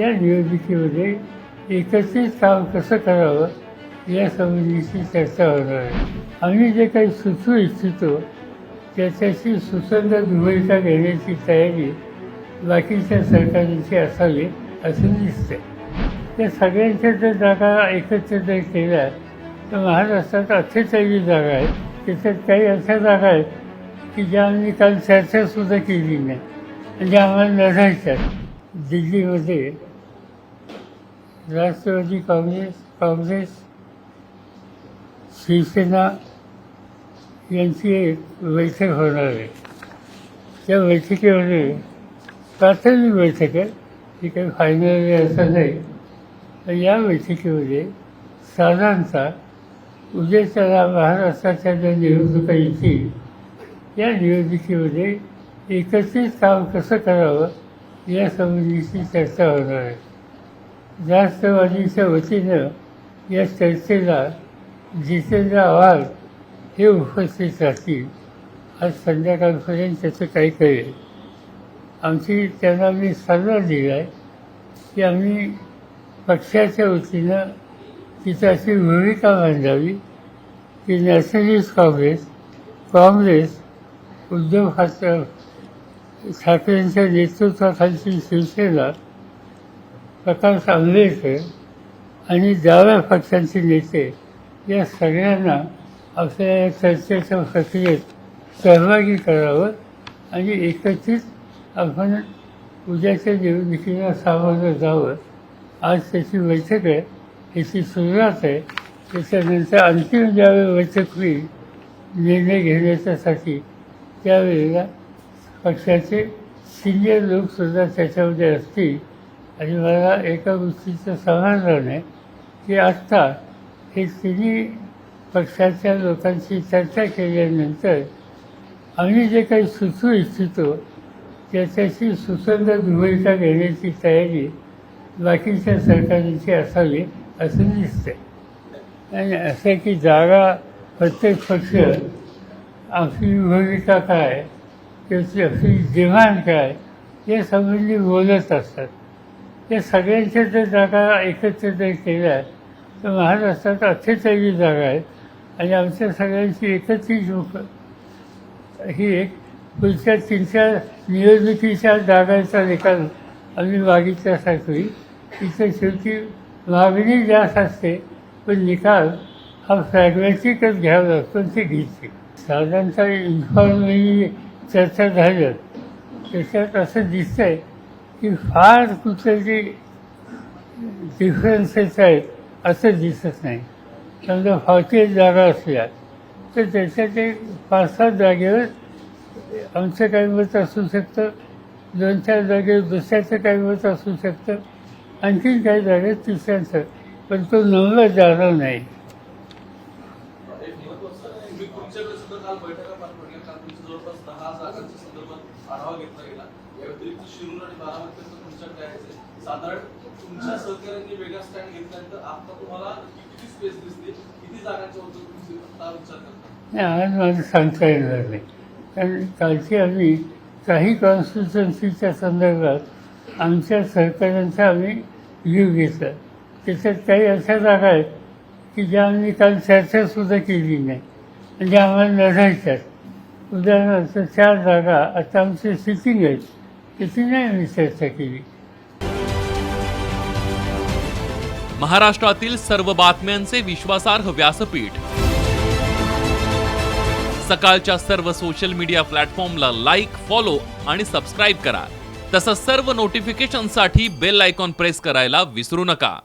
या निवडणुकीमध्ये एकत्रित काम कसं करावं या संबंधीची चर्चा होणार आहे. आम्ही जे काही सुचू इच्छितो त्याच्याशी सुसंगत भूमिका घेण्याची तयारी बाकीच्या सरकारांची असावी असं दिसतंय. त्या सगळ्यांच्या जर जागा एकत्र जर केल्या तर महाराष्ट्रात अठ्ठेचाळीस जागा आहेत. त्याच्यात काही अशा जागा आहेत की ज्या आम्ही काल चर्चासुद्धा केली नाही म्हणजे आम्हाला लढायच्या दिल्लीमध्ये राष्ट्रवादी काँग्रेस काँग्रेस शिवसेना यांची एक बैठक होणार आहे. त्या बैठकीमध्ये प्राथमिक बैठक आहे. ही काही फायनल असं नाही. तर या बैठकीमध्ये साधारणतः उद्याच्या महाराष्ट्राच्या ज्या निवडणुका येतील या निवडणुकीमध्ये एकत्रित काम कसं करावं यासंबंधीची चर्चा होणार आहे. राष्ट्रवादीच्या वतीनं या चर्चेला जितेंद्र आव्हाड हे उपस्थित राहतील. आज संध्याकाळपर्यंत त्याचं काही कळेल. आमची त्यांना मी सल्ला दिला आहे की आम्ही पक्षाच्या वतीनं तिथं अशी भूमिका मांडावी की नॅशनलिस्ट काँग्रेस काँग्रेस उद्धव ठाकरे ठाकरेंच्या नेतृत्वाखालची शिवसेना प्रकाश आंबेडकर आणि डाव्या पक्षांचे नेते या सगळ्यांना आपल्या या चर्चेच्या प्रक्रियेत सहभागी करावं आणि एकत्रित आपण उद्याच्या निवडणुकीला सामोरं जावं आज त्याची बैठक आहे याची सुरुवात आहे त्याच्यानंतर अंतिम ज्यावेळी बैठक होईल निर्णय घेण्याच्यासाठी त्यावेळेला पक्षाचे सिनियर लोकसुद्धा त्याच्यामध्ये असतील आणि मला एका गोष्टीचं समाधान आहे की आत्ता हे तिन्ही पक्षाच्या लोकांशी चर्चा केल्यानंतर आम्ही जे काही सुचू इच्छितो त्याच्याशी सुसंगत भूमिका घेण्याची तयारी बाकीच्या सरकारांची असावी असं दिसतंय. आणि असं की जागा प्रत्येक पक्ष आपली भूमिका काय त्याची आपली डिमांड काय या संबंधी बोलत असतात. या सगळ्यांच्या जर जागा एकत्र जर केल्या तर महाराष्ट्रात अठ्ठेचाळीस जागा आहेत. आणि आमच्या सगळ्यांची एकत्रित लोक ही एक पुढच्या तीन चार निवडणुकीच्या जागांचा निकाल आम्ही मागितल्यासारखी इथं शेवटी मागणी जास्त असते पण निकाल हा फ्रॅग्मॅटिकच घ्यावा लागतो ते घेते साधारणतः इन्फॉर्मली चर्चा झाल्या त्याच्यात असं दिसतंय की फार कुठले डिफरन्सेस आहेत असं दिसत नाही. समजा हॉटेल जागा असल्या तर त्याच्या ते पाच सात जागेवर आमचं काही मत असू शकतं दोन चार जागेवर दुसऱ्याचं काही मत असू शकतं आणखीन काही जागेत तिसऱ्यांचं पण तो नंबर जाणार नाही. साधारण तुमच्या सहकार्यांनी वेगळा स्टँड घेतल्यानंतर आता तुम्हाला किती स्पेस दिसते किती जागांच्या होतं तुमची आता विचार करता. नाही आज मला सांगता येणार नाही. कारण कालची आम्ही काही कॉन्स्टिट्युन्सीच्या संदर्भात आमच्या सहकार्यांचा आम्ही व्ह्यू घेतला. त्याच्यात काही अशा जागा आहेत की ज्या आम्ही काल चर्चासुद्धा केली नाही म्हणजे आम्हाला लढायच्यात उदाहरणार्थ चार जागा आता आमची सिटिंग आहेत तिथे नाही आम्ही चर्चा केली. महाराष्ट्रातील सर्व बातम्यांचे विश्वासार्ह व्यासपीठ. सकाळच्या सर्व सोशल मीडिया प्लॅटफॉर्मला लाईक फॉलो आणि सबस्क्राईब करा. तसंच सर्व नोटिफिकेशनसाठी बेल आयकॉन प्रेस करायला विसरू नका.